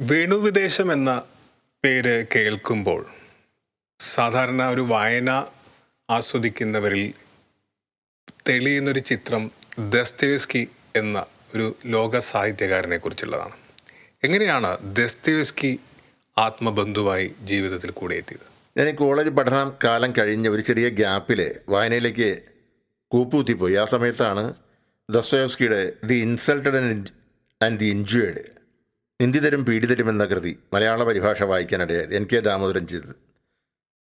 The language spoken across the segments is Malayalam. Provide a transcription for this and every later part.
വേണുവിദേശം എന്ന പേര് കേൾക്കുമ്പോൾ സാധാരണ ഒരു വായന ആസ്വദിക്കുന്നവരിൽ തെളിയുന്നൊരു ചിത്രം ദസ്തേവ്സ്കി എന്ന ഒരു ലോക സാഹിത്യകാരനെ കുറിച്ചുള്ളതാണ്. എങ്ങനെയാണ് ദസ്തേവ്സ്കി ആത്മബന്ധുവായി ജീവിതത്തിൽ കൂടെ എത്തിയത്? ഞാൻ ഈ കോളേജ് പഠനം കാലം കഴിഞ്ഞ് ഒരു ചെറിയ ഗ്യാപ്പിൽ വായനയിലേക്ക് കൂപ്പുകുത്തിപ്പോയി. ആ സമയത്താണ് ദൊസ്തോയവ്സ്കിയുടെ the insulted and the injured നിന്ദിതരും പീഡിതരും എന്ന കൃതി മലയാള പരിഭാഷ വായിക്കാനിടയായത് എൻ കെ ദാമോദരൻ ചെയ്തത്.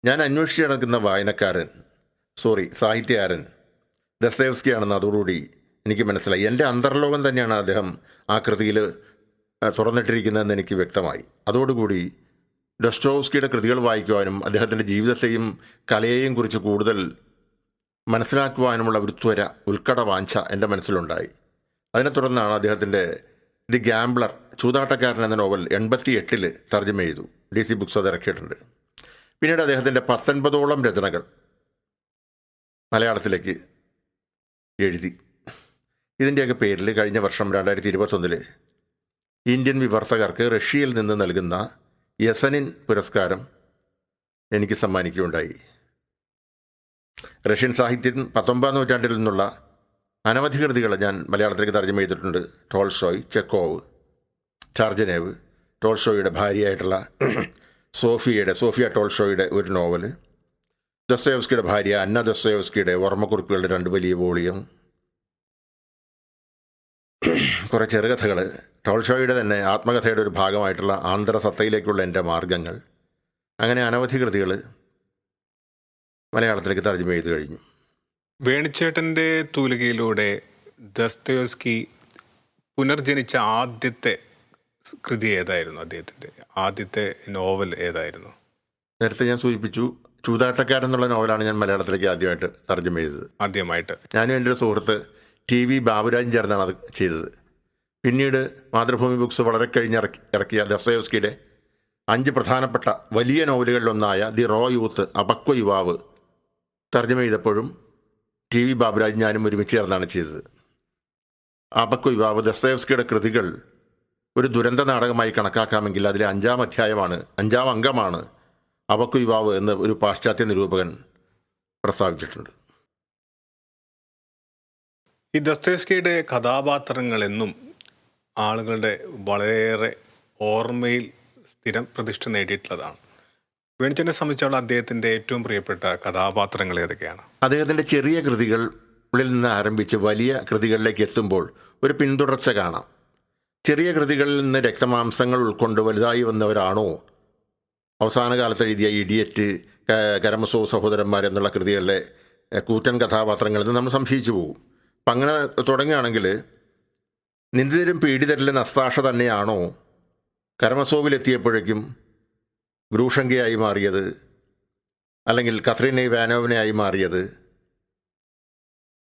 ഞാൻ അന്വേഷിച്ച് നടക്കുന്ന വായനക്കാരൻ സോറി സാഹിത്യകാരൻ ദസ്തേവ്സ്കിയാണെന്ന് അതോടുകൂടി എനിക്ക് മനസ്സിലായി. എന്റെ അന്തർലോകം തന്നെയാണ് അദ്ദേഹം ആ കൃതിയിൽ തുറന്നിട്ടിരിക്കുന്നതെന്ന് എനിക്ക് വ്യക്തമായി. അതോടുകൂടി ഡൊസ്റ്റോവ്സ്കിയുടെ കൃതികൾ വായിക്കുവാനും അദ്ദേഹത്തിന്റെ ജീവിതത്തെയും കലയെയും കുറിച്ച് കൂടുതൽ മനസ്സിലാക്കുവാനുമുള്ള ഒരു ത്വര ഉത്കട വാഞ്ച എന്റെ മനസ്സിലുണ്ടായി. അതിനെ തുടർന്നാണ് അദ്ദേഹത്തിന്റെ ദി ഗാംബ്ലർ ചൂതാട്ടക്കാരൻ എന്ന നോവൽ എൺപത്തി എട്ടിൽ തർജമ ചെയ്തു. ഡി സി ബുക്സ് അത് ഇറക്കിയിട്ടുണ്ട്. പിന്നീട് അദ്ദേഹത്തിന്റെ പത്തൊൻപതോളം രചനകൾ മലയാളത്തിലേക്ക് എഴുതി. ഇതിന്റെയൊക്കെ പേരിൽ കഴിഞ്ഞ വർഷം രണ്ടായിരത്തി ഇരുപത്തൊന്നിൽ ഇന്ത്യൻ വിവർത്തകർക്ക് റഷ്യയിൽ നിന്ന് നൽകുന്ന യസനിൻ പുരസ്കാരം എനിക്ക് സമ്മാനിക്കുകയുണ്ടായി. റഷ്യൻ സാഹിത്യം പത്തൊമ്പതാം നൂറ്റാണ്ടിൽ നിന്നുള്ള അനവധി കൃതികൾ ഞാൻ മലയാളത്തിലേക്ക് തർജമ ചെയ്തിട്ടുണ്ട്. ടോൾസ്റ്റോയ് ചെക്കോവ് ചാർജനേവ് ടോൾഷോയുടെ ഭാര്യയായിട്ടുള്ള സോഫിയയുടെ സോഫിയ ടോൾഷോയുടെ ഒരു നോവൽ ദസ്തയോസ്കിയുടെ ഭാര്യ അന്ന ദസ്തയോസ്കിയുടെ ഓർമ്മക്കുറിപ്പുകളുടെ രണ്ട് വലിയ വോളിയം. കുറേ ചെറുകഥകൾ ടോൾഷോയുടെ തന്നെ ആത്മകഥയുടെ ഒരു ഭാഗമായിട്ടുള്ള ആന്തരസത്തയിലേക്കുള്ള എന്റെ മാർഗങ്ങൾ. അങ്ങനെ അനവധി കൃതികൾ മലയാളത്തിലേക്ക് തർജമ ചെയ്തു കഴിഞ്ഞു. വേണിച്ചേട്ടന്റെ തൂലികയിലൂടെ ദസ്തയോസ്കി പുനർജനിച്ച ആദ്യത്തെ കൃതി ഏതായിരുന്നു അദ്ദേഹത്തിന്റെ? ആദ്യത്തെ നോവൽ ഏതായിരുന്നു? നേരത്തെ ഞാൻ സൂചിപ്പിച്ചു ചൂതാട്ടക്കാരൻ എന്നുള്ള നോവലാണ് ഞാൻ മലയാളത്തിലേക്ക് ആദ്യമായിട്ട് തർജമ ചെയ്തത്. ആദ്യമായിട്ട്. ഞാനും എന്റെ ഒരു സുഹൃത്ത് ടി വി ബാബുരാജൻ ചേർന്നാണ് അത് ചെയ്തത്. പിന്നീട് മാതൃഭൂമി ബുക്സ് വളരെ കഴിഞ്ഞ് ഇറക്കി ഇറക്കിയ ദസ്തയോസ്കിയുടെ അഞ്ച് പ്രധാനപ്പെട്ട വലിയ നോവലുകളിലൊന്നായ ദി റോ യൂത്ത് അപക്വ യുവാവ് തർജമ ചെയ്തപ്പോഴും ടി വി ബാബുരാജ് ഞാനും ഒരുമിച്ച് ചേർന്നാണ് ചെയ്തത്. അപക്വ യുവാവ് ദസ്തയോസ്കിയുടെ കൃതികൾ ഒരു ദുരന്ത നാടകമായി കണക്കാക്കാമെങ്കിൽ അതിലെ അഞ്ചാം അധ്യായമാണ് അഞ്ചാം അംഗമാണ് അവക്കു യുവാവ് എന്ന് ഒരു പാശ്ചാത്യ നിരൂപകൻ പ്രസ്താവിച്ചിട്ടുണ്ട്. ഈ ദസ്തേസ്കിയുടെ കഥാപാത്രങ്ങൾ എന്നും ആളുകളുടെ വളരെയേറെ ഓർമ്മയിൽ സ്ഥിരം പ്രതിഷ്ഠ നേടിയിട്ടുള്ളതാണ്. വേണിച്ചനെ സംബന്ധിച്ചുള്ള അദ്ദേഹത്തിന്റെ ഏറ്റവും പ്രിയപ്പെട്ട കഥാപാത്രങ്ങൾ ഏതൊക്കെയാണ്? അദ്ദേഹത്തിന്റെ ചെറിയ കൃതികൾ ഉള്ളിൽ നിന്ന് ആരംഭിച്ച് വലിയ കൃതികളിലേക്ക് എത്തുമ്പോൾ ഒരു പിന്തുടർച്ച കാണാം. ചെറിയ കൃതികളിൽ നിന്ന് രക്തമാംസങ്ങൾ ഉൾക്കൊണ്ട് വലുതായി വന്നവരാണോ? അവസാന കാലത്ത് എഴുതിയ ഇഡിയറ്റ് കരമസോ സഹോദരന്മാർ എന്നുള്ള കൃതികളിലെ കൂറ്റൻ കഥാപാത്രങ്ങളിൽ നിന്ന് നമ്മൾ സംശയിച്ചു പോകും. അപ്പം അങ്ങനെ തുടങ്ങുകയാണെങ്കിൽ നിന്ദിതരും പീഡിതരിലെ നസ്താഷ തന്നെയാണോ? കരമസോവിലെത്തിയപ്പോഴേക്കും ഗ്രൂഷങ്കയായി മാറിയത് അല്ലെങ്കിൽ കത്രീനെ വാനോവിനെയായി മാറിയത്?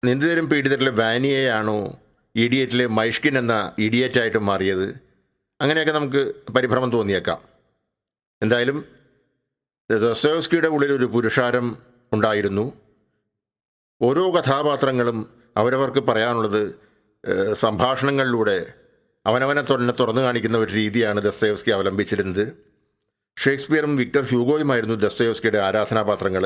നിന്ദിതരും പീഡിതരിലെ വാനിയെയാണോ? ഇഡിയറ്റിലെ മൈഷ്കിൻ എന്ന ഇഡിയറ്റായിട്ട് മാറിയത്. അങ്ങനെയൊക്കെ നമുക്ക് പരിഭ്രമം തോന്നിയേക്കാം. എന്തായാലും ദോസ്തോവ്സ്കിയുടെ ഉള്ളിൽ ഒരു പുരുഷാരം ഉണ്ടായിരുന്നു. ഓരോ കഥാപാത്രങ്ങളും അവരവർക്ക് പറയാനുള്ളത് സംഭാഷണങ്ങളിലൂടെ അവനവനെ തന്നെ തുറന്നു കാണിക്കുന്ന ഒരു രീതിയാണ് ദസ്തയോസ്കി അവലംബിച്ചിരുന്നത്. ഷേക്സ്പിയറും വിക്ടർ ഹ്യൂഗോയുമായിരുന്നു ദസ്തയോസ്കിയുടെ ആരാധനാപാത്രങ്ങൾ.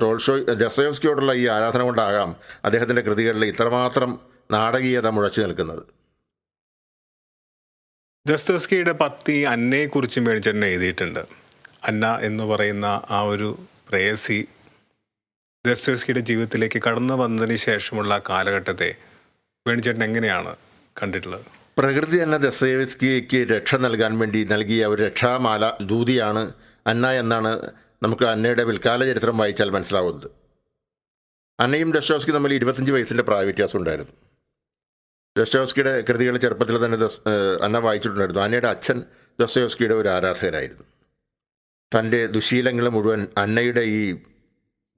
ടോൾഷോയ് ദസ്തയോസ്കിയോടുള്ള ഈ ആരാധന കൊണ്ടാകാം അദ്ദേഹത്തിന്റെ കൃതികളിൽ ഇത്രമാത്രം നാടകീയത മുഴച്ചു നിൽക്കുന്നത്. ദസ്തോസ്കിയുടെ പത്തി അന്നയെക്കുറിച്ച് വേണിച്ചേട്ടൻ എഴുതിയിട്ടുണ്ട്. അന്ന എന്ന് പറയുന്ന ആ ഒരു പ്രേയസി ദസ്തോസ്കിയുടെ ജീവിതത്തിലേക്ക് കടന്നു വന്നതിന് ശേഷമുള്ള കാലഘട്ടത്തെ മേടിച്ചേട്ടൻ എങ്ങനെയാണ് കണ്ടിട്ടുള്ളത്? പ്രകൃതി എന്ന ദസ്തയേവ്സ്കിക്ക് രക്ഷ നൽകാൻ വേണ്ടി നൽകിയ ഒരു രക്ഷാമാല ദൂതിയാണ് അന്ന എന്നാണ് നമുക്ക് അന്നയുടെ പിൽക്കാല ചരിത്രം വായിച്ചാൽ മനസ്സിലാവുന്നത്. അന്നയും ഡസ്റ്റോസ്കി തമ്മിൽ ഇരുപത്തഞ്ച് വയസ്സിന്റെ പ്രായ വ്യത്യാസം ഉണ്ടായിരുന്നു. ഡസ്റ്റോസ്കിയുടെ കൃതികൾ ചെറുപ്പത്തിൽ തന്നെ ദസ് അന്ന വായിച്ചിട്ടുണ്ടായിരുന്നു. അന്നയുടെ അച്ഛൻ ദസ്തയോസ്കിയുടെ ഒരു ആരാധകനായിരുന്നു. തന്റെ ദുശീലങ്ങൾ മുഴുവൻ അന്നയുടെ ഈ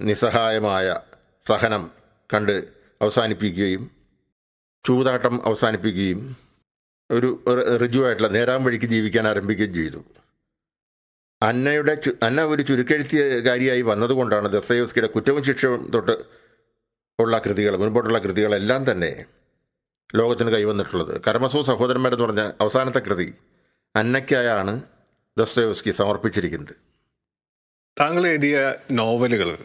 നിസ്സഹായമായ സഹനം കണ്ട് അവസാനിപ്പിക്കുകയും ചൂതാട്ടം അവസാനിപ്പിക്കുകയും ഒരു ഋജുവായിട്ടുള്ള നേരാൻ വഴിക്ക് ജീവിക്കാൻ ആരംഭിക്കുകയും ചെയ്തു. അന്നയുടെ അന്ന ഒരു ചുരുക്കെഴുത്തുകാരിയായി വന്നതുകൊണ്ടാണ് ദസ്തയോസ്കിയുടെ കുറ്റവും ശിക്ഷവും തൊട്ട് ഉള്ള കൃതികൾ മുൻപോട്ടുള്ള കൃതികളെല്ലാം തന്നെ ലോകത്തിന് കൈവന്നിട്ടുള്ളത്. കരമസോ സഹോദരന്മാരെന്ന് പറഞ്ഞ അവസാനത്തെ കൃതി അന്നയ്ക്കായാണ് ദസ്തയോസ്കി സമർപ്പിച്ചിരിക്കുന്നത്. താങ്കൾ എഴുതിയ നോവലുകൾ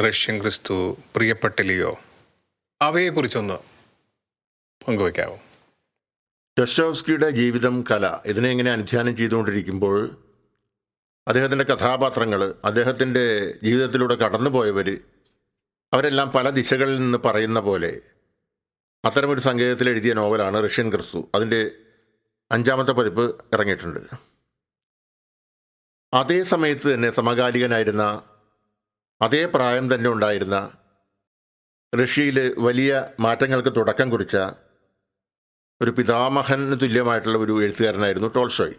റഷ്യൻ ക്രിസ്തു പ്രിയപ്പെട്ട ലിയോ അവയെക്കുറിച്ചൊന്ന് പങ്കുവയ്ക്കാവോ ദസ്റ്റോവ്സ്കിയുടെ ജീവിതം കല ഇതിനെ ഇങ്ങനെ അനുധ്യാനം ചെയ്തുകൊണ്ടിരിക്കുമ്പോൾ അദ്ദേഹത്തിന്റെ കഥാപാത്രങ്ങൾ അദ്ദേഹത്തിന്റെ ജീവിതത്തിലൂടെ കടന്നുപോയവർ അവരെല്ലാം പല ദിശകളിൽ നിന്ന് പറയുന്ന പോലെ അത്തരമൊരു സങ്കേതത്തിൽ എഴുതിയ നോവലാണ് റഷ്യൻ ക്രിസ്തു. അതിന്റെ അഞ്ചാമത്തെ പതിപ്പ് ഇറങ്ങിയിട്ടുണ്ട്. അതേ സമയത്ത് തന്നെ സമകാലികനായിരുന്ന അതേ പ്രായം തന്നെ ഉണ്ടായിരുന്ന റഷ്യയിൽ വലിയ മാറ്റങ്ങൾക്ക് തുടക്കം കുറിച്ച ഒരു പിതാമഹന് തുല്യമായിട്ടുള്ള ഒരു എഴുത്തുകാരനായിരുന്നു ടോൾഷോയ്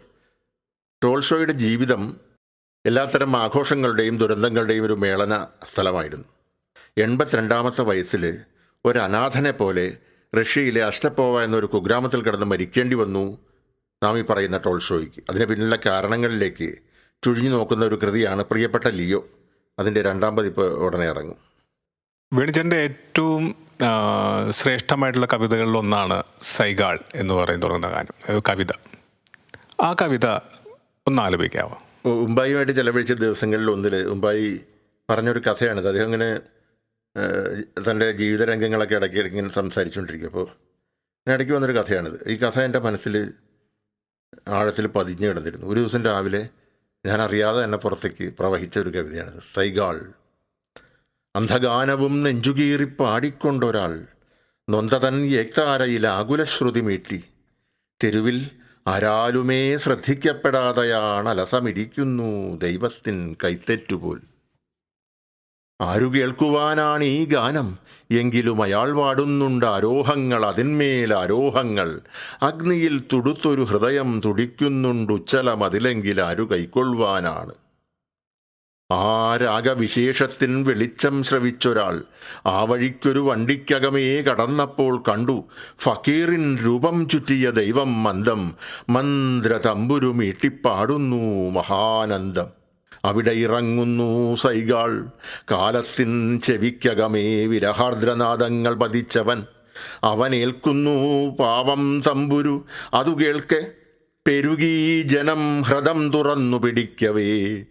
ടോൾഷോയുടെ ജീവിതം എല്ലാത്തരം ആഘോഷങ്ങളുടെയും ദുരന്തങ്ങളുടെയും ഒരു മേളന സ്ഥലമായിരുന്നു. എൺപത്തിരണ്ടാമത്തെ വയസ്സിൽ ഒരു അനാഥനെ പോലെ റഷ്യയിലെ അഷ്ടപ്പോവ എന്നൊരു കുഗ്രാമത്തിൽ കിടന്ന് മരിക്കേണ്ടി വന്നു. നാം ഈ പറയുന്ന ടോൾഷോയ്ക്ക് അതിന് പിന്നിലുള്ള കാരണങ്ങളിലേക്ക് ചുഴിഞ്ഞു നോക്കുന്ന ഒരു കൃതിയാണ് പ്രിയപ്പെട്ട ലിയോ. അതിന്റെ രണ്ടാം പതിപ്പ് ഉടനെ ഇറങ്ങും. വേണിച്ചന്റെ ഏറ്റവും ശ്രേഷ്ഠമായിട്ടുള്ള കവിതകളിൽ ഒന്നാണ് സൈഗാൾ എന്ന് പറയുന്ന തുടങ്ങുന്ന ഗാനം കവിത. ആ കവിത ഒന്ന് ആലപിക്കാവോ? ഉമ്പായിയുമായിട്ട് ചെലവഴിച്ച ദിവസങ്ങളിൽ ഒന്നിൽ ഉമ്പായി പറഞ്ഞൊരു കഥയാണിത്. അദ്ദേഹം ഇങ്ങനെ തന്റെ ജീവിത രംഗങ്ങളൊക്കെ ഇടയ്ക്ക് ഇടയ്ക്ക് ഇങ്ങനെ സംസാരിച്ചുകൊണ്ടിരിക്കും. അപ്പോൾ ഇടയ്ക്ക് വന്നൊരു കഥയാണിത്. ഈ കഥ എന്റെ മനസ്സിൽ ആഴത്തിൽ പതിഞ്ഞു കിടന്നിരുന്നു. ഒരു ദിവസം രാവിലെ ഞാൻ അറിയാതെ തന്നെ പുറത്തേക്ക് പ്രവഹിച്ച ഒരു കവിതയാണിത്. സൈഗാൾ അന്ധഗാനവും നെഞ്ചുകീറി പാടിക്കൊണ്ടൊരാൾ നൊന്തതൻ ഏക്താരയിൽ ആകുലശ്രുതി മീട്ടി. തെരുവിൽ ആരാലുമേ ശ്രദ്ധിക്കപ്പെടാതെയാണ് അലസമിരിക്കുന്നു ദൈവത്തിൻ കൈത്തെറ്റുപോൽ ആരു കേൾക്കുവാനാണ് ഈ ഗാനം? എങ്കിലും അയാൾ പാടുന്നുണ്ട് ആരോഹങ്ങൾ അതിന്മേൽ ആരോഹങ്ങൾ. അഗ്നിയിൽ തുടുത്തൊരു ഹൃദയം തുടിക്കുന്നുണ്ട് ഉച്ചലം അതിലെങ്കിൽ ആരു കൈക്കൊള്ളുവാനാണ്? ആ രാഗവിശേഷത്തിൻ വെളിച്ചം ശ്രവിച്ചൊരാൾ ആ വഴിക്കൊരു വണ്ടിക്കകമേ കടന്നപ്പോൾ കണ്ടു ഫക്കീറിൻ രൂപം ചുറ്റിയ ദൈവം മന്ദം. മന്ത്ര തമ്പുരു മീട്ടിപ്പാടുന്നു മഹാനന്ദം. അവിടെ ഇറങ്ങുന്നു സൈകാൾ കാലത്തിൻ ചെവിക്കകമേ വിരഹാർദ്രനാദങ്ങൾ പതിച്ചവൻ അവനേൽക്കുന്നു പാവം തമ്പുരു അതു കേൾക്കെ. പെരുകീ ജനം ഹൃദം തുറന്നു പിടിക്കവേ.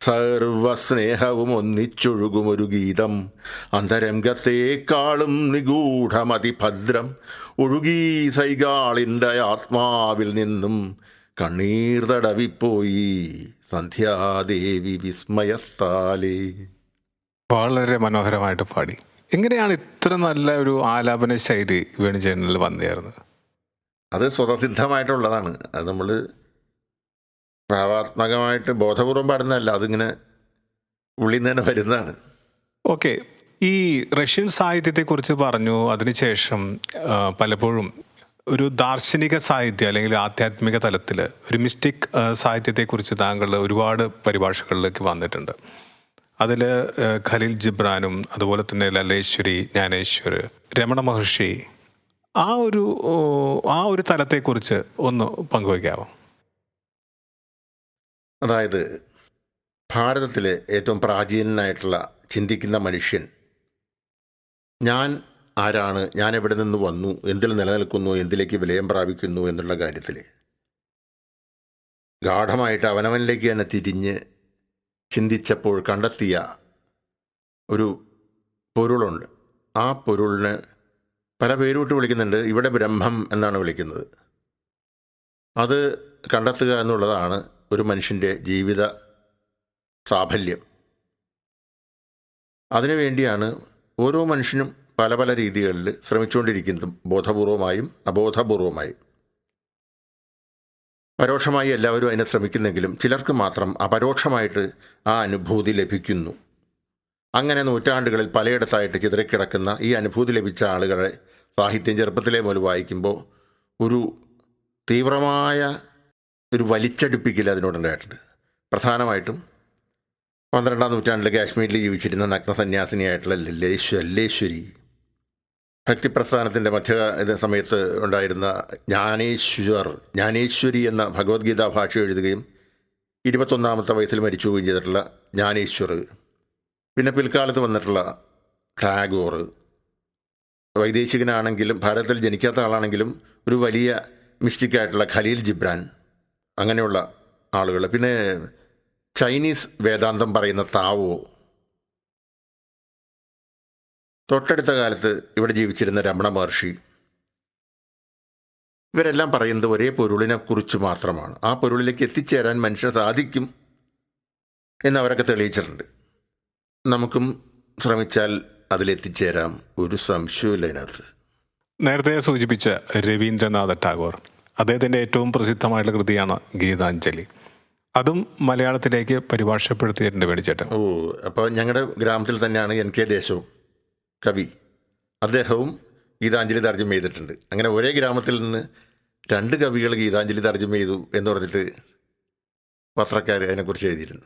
സർവസ്നേഹവും ഒന്നിച്ചൊഴുകുമൊരു ഗീതം. അന്തരംഗത്തേക്കാളും നിഗൂഢമതിഭദ്രം. ഒഴുകി സൈകാളിന്റെ ആത്മാവിൽ നിന്നും കണ്ണീർ തടവിപ്പോയി. സന്ധ്യാദേവി വിസ്മയത്താലേ. വളരെ മനോഹരമായിട്ട് പാടി. എങ്ങനെയാണ് ഇത്ര നല്ല ഒരു ആലാപന ശൈലി വേണുചേനലിൽ വന്നിരുന്നത്? അത് സ്വതസിദ്ധമായിട്ടുള്ളതാണ്. അത് നമ്മൾ ഭാവാത്മകമായിട്ട് ബോധപൂർവം പാടുന്നതല്ല അതിങ്ങനെ ഉള്ളിൽ നിന്ന് തന്നെ വരുന്നതാണ്. ഓക്കെ. ഈ റഷ്യൻ സാഹിത്യത്തെക്കുറിച്ച് പറഞ്ഞു അതിനുശേഷം പലപ്പോഴും ഒരു ദാർശനിക സാഹിത്യം അല്ലെങ്കിൽ ആധ്യാത്മിക തലത്തിൽ ഒരു മിസ്റ്റിക് സാഹിത്യത്തെക്കുറിച്ച് താങ്കൾ ഒരുപാട് പരിഭാഷകളിലേക്ക് വന്നിട്ടുണ്ട്. അതിൽ ഖലീൽ ജിബ്രാനും അതുപോലെ തന്നെ ലല്ലേശ്വരി ജ്ഞാനേശ്വർ രമണ മഹർഷി ആ ഒരു ആ ഒരു തലത്തെക്കുറിച്ച് ഒന്ന് പങ്കുവയ്ക്കാമോ അതായത് ഭാരതത്തിലെ ഏറ്റവും പ്രാചീനനായിട്ടുള്ള ചിന്തിക്കുന്ന മനുഷ്യൻ ഞാൻ ആരാണ്? ഞാൻ എവിടെ നിന്ന് വന്നു? എന്തിൽ നിലനിൽക്കുന്നു? എന്തിലേക്ക് വിലയം പ്രാപിക്കുന്നു? എന്നുള്ള കാര്യത്തിൽ ഗാഠമായിട്ട് അവനവനിലേക്ക് തന്നെ തിരിഞ്ഞ് ചിന്തിച്ചപ്പോൾ കണ്ടെത്തിയ ഒരു പൊരുളുണ്ട്. ആ പൊരുളിന് പല പേരുവിട്ട് വിളിക്കുന്നുണ്ട്. ഇവിടെ ബ്രഹ്മം എന്നാണ് വിളിക്കുന്നത്. അത് കണ്ടെത്തുക എന്നുള്ളതാണ് ഒരു മനുഷ്യന്റെ ജീവിത സാഫല്യം. അതിനുവേണ്ടിയാണ് ഓരോ മനുഷ്യനും പല പല രീതികളിൽ ശ്രമിച്ചുകൊണ്ടിരിക്കുന്നതും ബോധപൂർവമായും അബോധപൂർവമായും. പരോക്ഷമായി എല്ലാവരും അതിനെ ശ്രമിക്കുന്നെങ്കിലും ചിലർക്ക് മാത്രം അപരോക്ഷമായിട്ട് ആ അനുഭൂതി ലഭിക്കുന്നു. അങ്ങനെ നൂറ്റാണ്ടുകളിൽ പലയിടത്തായിട്ട് ചിതറിക്കിടക്കുന്ന ഈ അനുഭൂതി ലഭിച്ച ആളുകളെ സാഹിത്യം ചെറുപ്പത്തിലെ മുതൽ വായിക്കുമ്പോൾ ഒരു തീവ്രമായ ഒരു വലിച്ചടുപ്പിക്കൽ അതിനോടുണ്ടായിട്ടുണ്ട്. പ്രധാനമായിട്ടും പന്ത്രണ്ടാം നൂറ്റാണ്ടിൽ കാശ്മീരിൽ ജീവിച്ചിരുന്ന നഗ്നസന്യാസിനിയായിട്ടുള്ള ലല്ലേശ്വ ലല്ലേശ്വരി. ഭക്തിപ്രസ്ഥാനത്തിന്റെ മധ്യ സമയത്ത് ഉണ്ടായിരുന്ന ജ്ഞാനേശ്വർ ജ്ഞാനേശ്വരി എന്ന ഭഗവത്ഗീത ഭാഷ എഴുതുകയും ഇരുപത്തൊന്നാമത്തെ വയസ്സിൽ മരിച്ചു പോവുകയും ചെയ്തിട്ടുള്ള ജ്ഞാനേശ്വർ പിന്നെ പിൽക്കാലത്ത് വന്നിട്ടുള്ള ടാഗോർ. വൈദേശികനാണെങ്കിലും ഭാരതത്തിൽ ജനിക്കാത്ത ആളാണെങ്കിലും ഒരു വലിയ മിസ്റ്റിക്കായിട്ടുള്ള ഖലീൽ ജിബ്രാൻ അങ്ങനെയുള്ള ആളുകൾ. പിന്നെ ചൈനീസ് വേദാന്തം പറയുന്ന താവോ തൊട്ടടുത്ത കാലത്ത് ഇവിടെ ജീവിച്ചിരുന്ന രമണ മഹർഷി ഇവരെല്ലാം പറയുന്നത് ഒരേ പൊരുളിനെ കുറിച്ച് മാത്രമാണ്. ആ പൊരുളിലേക്ക് എത്തിച്ചേരാൻ മനുഷ്യന് സാധിക്കും എന്ന് അവരൊക്കെ തെളിയിച്ചിട്ടുണ്ട്. നമുക്കും ശ്രമിച്ചാൽ അതിലെത്തിച്ചേരാം. ഒരു സംശയമില്ല അതിനകത്ത് നേരത്തെ സൂചിപ്പിച്ച രവീന്ദ്രനാഥ ടാഗോർ അദ്ദേഹത്തിന്റെ ഏറ്റവും പ്രസിദ്ധമായിട്ടുള്ള കൃതിയാണ് ഗീതാഞ്ജലി. അതും മലയാളത്തിലേക്ക് പരിഭാഷപ്പെടുത്തിയിട്ടുണ്ട് വേണിച്ചേട്ടൻ ഓ അപ്പോൾ ഞങ്ങളുടെ ഗ്രാമത്തിൽ തന്നെയാണ് എൻ കെ ദേശവും. കവി. അദ്ദേഹവും ഗീതാഞ്ജലി തർജം ചെയ്തിട്ടുണ്ട്. അങ്ങനെ ഒരേ ഗ്രാമത്തിൽ നിന്ന് രണ്ട് കവികൾ ഗീതാഞ്ജലി തർജം ചെയ്തു എന്ന് പറഞ്ഞിട്ട് പത്രക്കാർ അതിനെക്കുറിച്ച് എഴുതിയിരുന്നു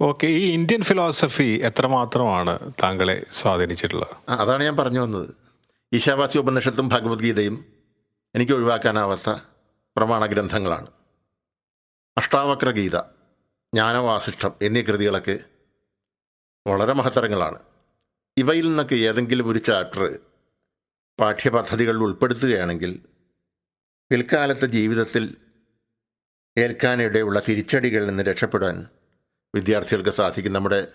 ഓക്കെ ഈ ഇന്ത്യൻ ഫിലോസഫി എത്രമാത്രമാണ് താങ്കളെ സ്വാധീനിച്ചിട്ടുള്ളത്? അതാണ് ഞാൻ പറഞ്ഞു വന്നത്. ഈശാവാസി ഉപനിഷത്തും ഭഗവത്ഗീതയും എനിക്ക് ഒഴിവാക്കാനാവാത്ത പ്രമാണ ഗ്രന്ഥങ്ങളാണ്. അഷ്ടാവക്ര ഗീത ജ്ഞാനവാസിഷ്ടം എന്നീ കൃതികളൊക്കെ വളരെ മഹത്തരങ്ങളാണ്. ഇവയിൽ നിന്നൊക്കെ ഏതെങ്കിലും ഒരു ചാപ്റ്റർ പാഠ്യപദ്ധതികളിൽ ഉൾപ്പെടുത്തുകയാണെങ്കിൽ പിൽക്കാലത്തെ ജീവിതത്തിൽ ഏൽക്കാനിടയുള്ള തിരിച്ചടികളിൽ നിന്ന് രക്ഷപ്പെടാൻ വിദ്യാർത്ഥികൾക്ക് സാധിക്കും. നമ്മുടെ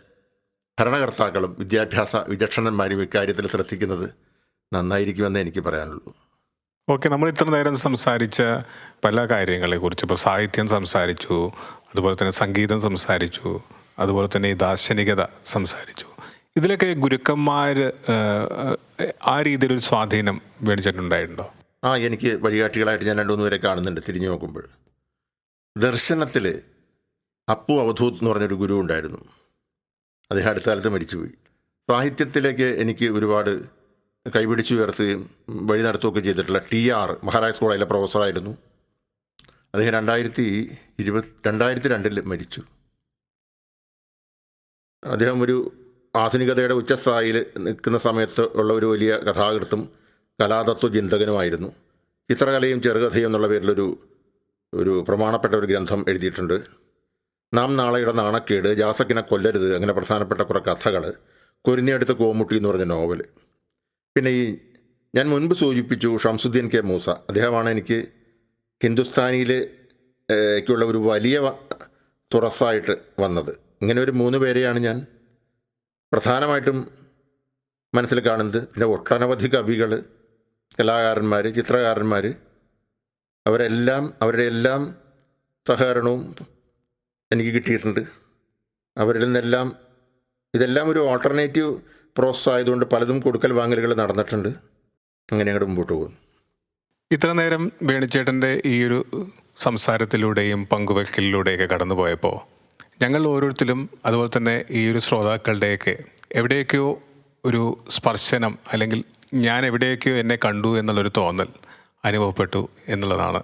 ഭരണകർത്താക്കളും വിദ്യാഭ്യാസ വിചക്ഷണന്മാരും ഇക്കാര്യത്തിൽ ശ്രദ്ധിക്കുന്നത് നന്നായിരിക്കുമെന്ന് എനിക്ക് പറയാനുള്ളൂ. ഓക്കെ നമ്മൾ ഇത്ര നേരം സംസാരിച്ച പല കാര്യങ്ങളെ കുറിച്ച് ഇപ്പോൾ സാഹിത്യം സംസാരിച്ചു അതുപോലെ തന്നെ സംഗീതം സംസാരിച്ചു അതുപോലെ തന്നെ ഈ ദാർശനികത സംസാരിച്ചു. ഇതിലൊക്കെ ഗുരുക്കന്മാർ ആ രീതിയിലൊരു സ്വാധീനം മേടിച്ചിട്ടുണ്ടായിട്ടുണ്ടോ? ആ എനിക്ക് വഴികാട്ടികളായിട്ട് ഞാൻ രണ്ടു മൂന്ന് പേരെ കാണുന്നുണ്ട് തിരിഞ്ഞു നോക്കുമ്പോൾ. ദർശനത്തിൽ അപ്പു അവധൂത് എന്ന് പറഞ്ഞൊരു ഗുരു ഉണ്ടായിരുന്നു. അദ്ദേഹം അടുത്ത കാലത്ത് മരിച്ചുപോയി. സാഹിത്യത്തിലേക്ക് എനിക്ക് ഒരുപാട് കൈപിടിച്ച് ഉയർത്തുകയും വഴി നടത്തുകയൊക്കെ ചെയ്തിട്ടുള്ള ടി ആർ മഹാരാജ് കോളേജിലെ പ്രൊഫസറായിരുന്നു അദ്ദേഹം രണ്ടായിരത്തി ഇരുപത് രണ്ടായിരത്തി രണ്ടിൽ മരിച്ചു. അദ്ദേഹം ഒരു ആധുനികതയുടെ ഉച്ചസ്ഥായിയിൽ നിൽക്കുന്ന സമയത്ത് ഉള്ള ഒരു വലിയ കഥാകൃത്തും കലാതത്വ ചിന്തകനുമായിരുന്നു ചിത്രകലയും ചെറുകഥയും എന്നുള്ള പേരിലൊരു ഒരു പ്രമാണപ്പെട്ട ഒരു ഗ്രന്ഥം എഴുതിയിട്ടുണ്ട്. നാം നാളെയുടെ നാണക്കേട് ജാസക്കിനെ കൊല്ലരുത് അങ്ങനെ പ്രധാനപ്പെട്ട കുറേ കഥകൾ കൊരിഞ്ഞെടുത്ത കോമുട്ടി എന്ന് പറഞ്ഞ നോവൽ. പിന്നെ ഈ ഞാൻ മുൻപ് സൂചിപ്പിച്ചു ഷംസുദ്ദീൻ കെ മൂസ. അദ്ദേഹമാണ് എനിക്ക് ഹിന്ദുസ്ഥാനിയിൽ ക്കുള്ള ഒരു വലിയ തുറസ്സായിട്ട് വന്നത്. ഇങ്ങനെ ഒരു മൂന്ന് പേരെയാണ് ഞാൻ പ്രധാനമായിട്ടും മനസ്സിൽ കാണുന്നത് പിന്നെ ഒട്ടനവധി കവികൾ കലാകാരന്മാർ ചിത്രകാരന്മാർ അവരെല്ലാം അവരുടെ എല്ലാം സഹകരണവും എനിക്ക് കിട്ടിയിട്ടുണ്ട്. അവരിൽ നിന്നെല്ലാം ഇതെല്ലാം ഒരു ഓൾട്ടർനേറ്റീവ് പ്രോസസ് ആയതുകൊണ്ട് പലതും കൊടുക്കൽ വാങ്ങലുകൾ നടന്നിട്ടുണ്ട്. അങ്ങനെ അങ്ങോട്ട് മുമ്പോട്ട് പോകും ഇത്ര നേരം വേണിച്ചേട്ടന്റെ ഈ ഒരു സംസാരത്തിലൂടെയും പങ്കുവെക്കലിലൂടെയൊക്കെ കടന്നു പോയപ്പോൾ ഞങ്ങൾ ഓരോരുത്തരും അതുപോലെ തന്നെ ഈ ഒരു ശ്രോതാക്കളുടെയൊക്കെ എവിടെയൊക്കെയോ ഒരു സ്പർശനം അല്ലെങ്കിൽ ഞാൻ എവിടെയൊക്കെയോ എന്നെ കണ്ടു എന്നുള്ളൊരു തോന്നൽ അനുഭവപ്പെട്ടു എന്നുള്ളതാണ്.